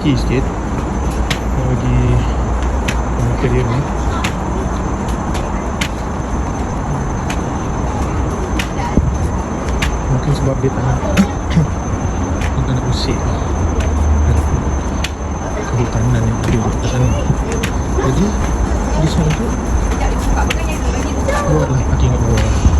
tricky sikit. Bagi material ni. Mungkin sebab dia tak nak dia tak nak usik. Kehutanan yang ada di sana. Jadi di sana tu luar lah parking kat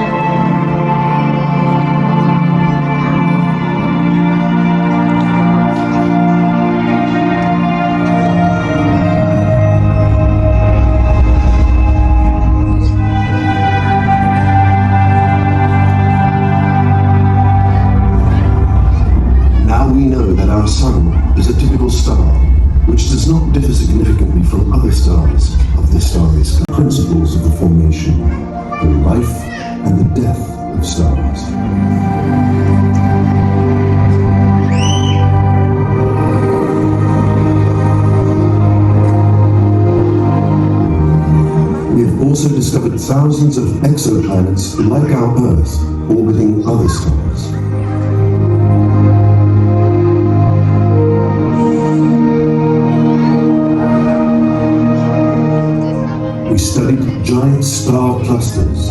stars of the starry sky. Principles of the formation, the life and the death of stars. We have also discovered thousands of exoplanets like our Earth orbiting other stars. Giant star clusters.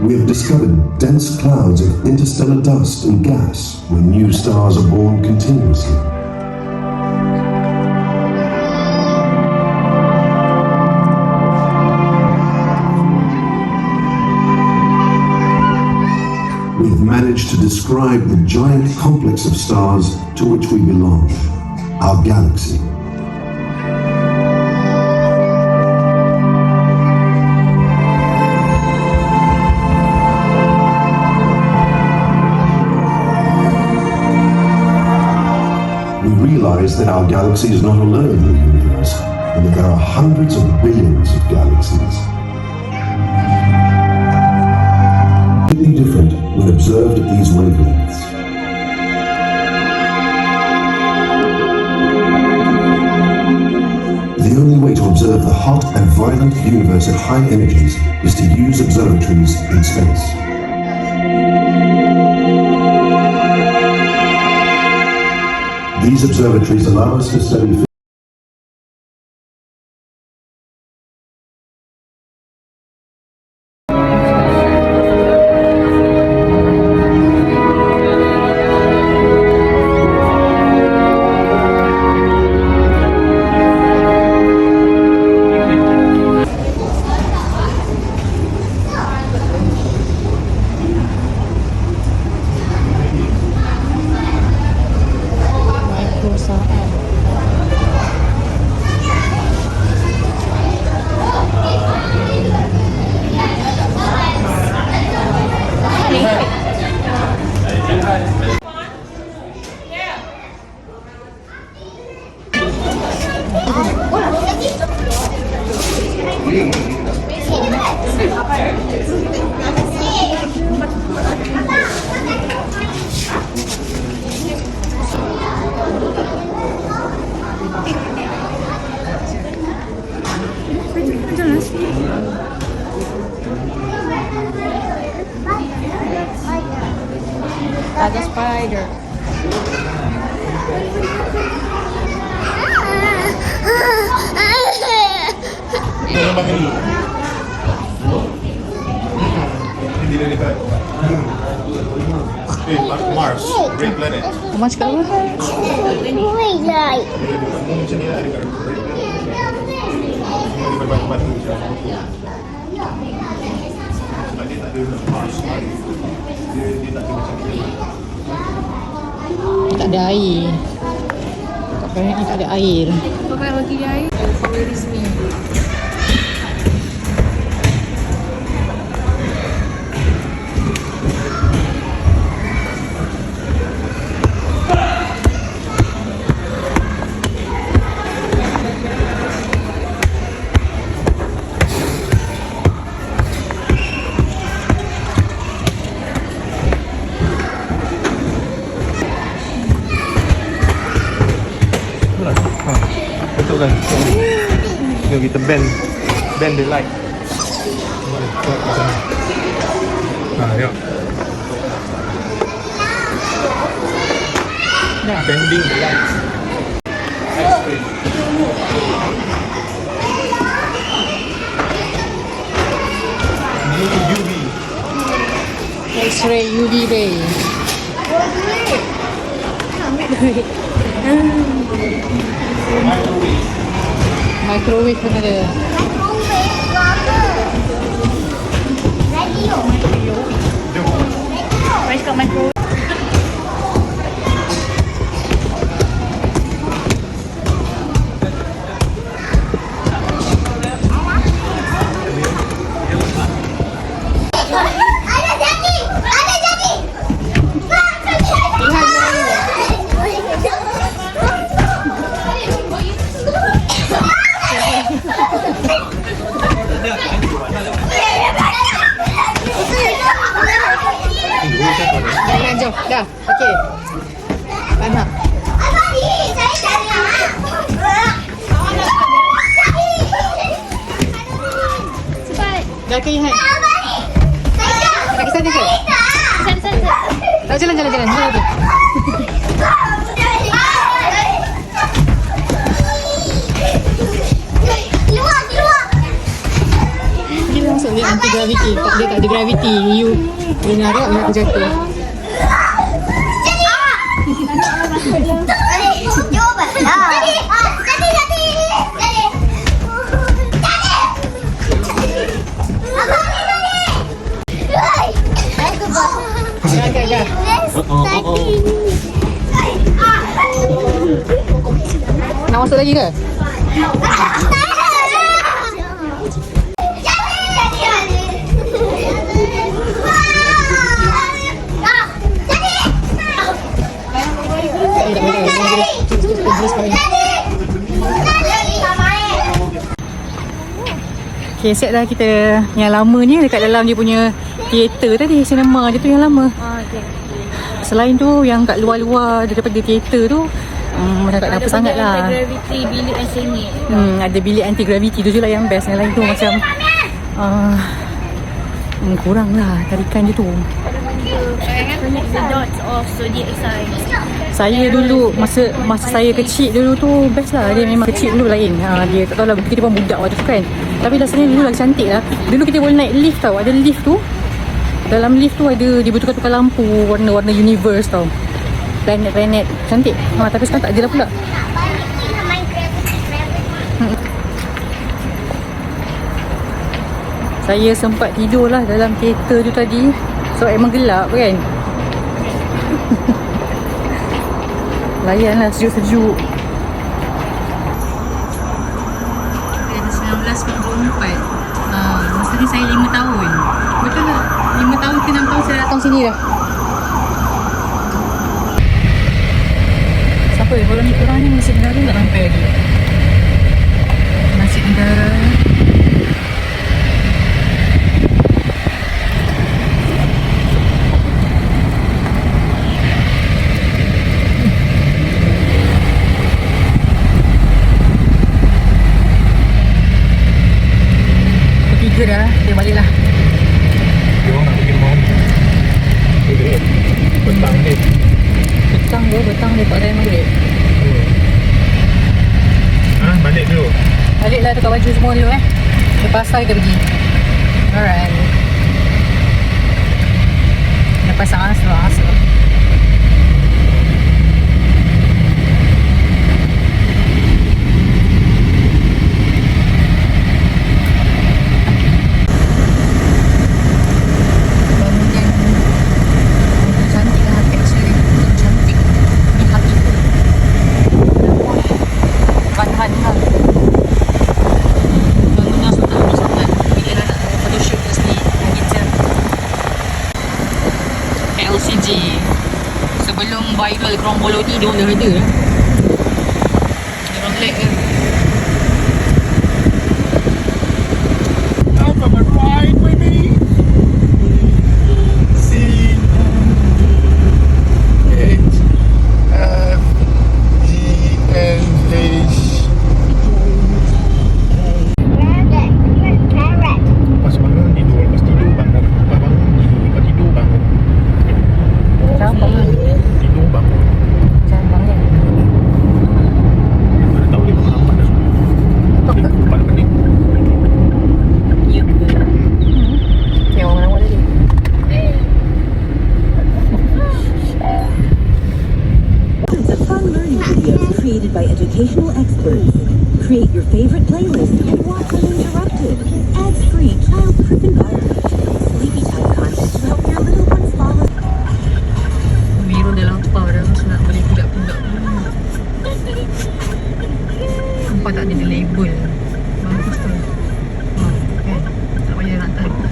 We have discovered dense clouds of interstellar dust and gas where new stars are born continuously. Managed to describe the giant complex of stars to which we belong, our galaxy. We realize that our galaxy is not alone in the universe, and that there are hundreds of billions of galaxies. Observed at these wavelengths. The only way to observe the hot and violent universe at high energies is to use observatories in space. These observatories allow us to study Ano bang ini? Hindi. Eh, Mars, great planet. Mas kat bawah. Twilight. Macam ni lah dekat. Tak ada air. Kat ni tak ada air. Bagi dia air? Where is me? Kita bend bend the light. Ha, tengok. Dah. Bending the light. UV. X-ray UV ray. Microwave Microwave na. Tak jalan jalan jalan. Jalan. keluar. Dia masuk dia anti gravity. Tak dia tak ada gravity. You narik dia akan jatuh. Lagi ke? Kali. Okay, set dah kita yang lamanya dekat dalam dia punya teater tadi, cinema je tu yang lama. Ah, okay. Selain tu yang kat luar-luar daripada teater tu macam tak ada apa sangat lah. Gravity bilik yang sengit. Hmm, ada bilik anti gravity tu je lah yang best. Yang lain tu macam uh, hmm, kurang lah tarikan dia tu. Connect the dots of zodiac sign. Saya dulu masa masa saya kecil dulu tu best lah. Dia memang kecil dulu lain. Ha, dia tak tahu lah kita pun budak waktu tu kan. Tapi rasanya dulu lagi cantik lah. Dulu kita boleh naik lift tau. Ada lift tu. Dalam lift tu ada dia bertukar-tukar lampu warna-warna universe tau. Planet-planet cantik. Ha, tapi sekarang tak ada lah pula. Saya sempat tidur lah dalam kereta tu tadi. So emang gelap kan? Layan lah sejuk-sejuk. Ada 1944 uh, Masa ni saya 5 tahun. Betul tak? 5 tahun ke 6 tahun saya datang sini dah eh. Walang, wala namang signal eh. na ang pwede. Masigara Pasay Dagi. Alright. Napasa ka sa gambar idol korang boleh tidur dah ada eh. Orang lag ke. Nampak tak dia ada label. Bagus tu. Kan? Tak payah nak tahu.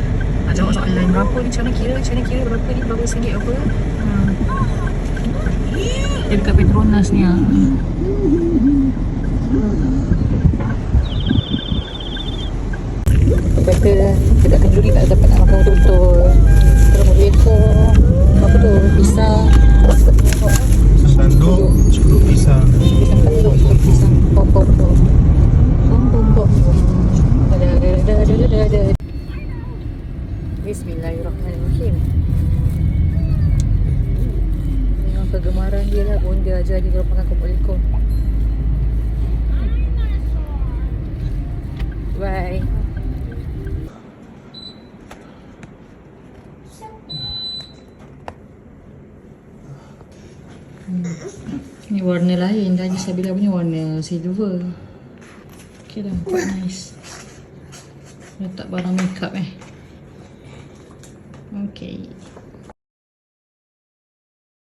Nak jawab soalan berapa ni? Macam mana kira? Macam mana kira? Berapa ni? Berapa singgit apa? Ha. Dia dekat Petronas ni ha. Kata dekat kenduri tak dapat nak makan betul-betul. Terus mau Bye. Ni warna lain. Tadi saya bilang punya warna silver. Okay dah nice. Letak barang makeup eh. Okay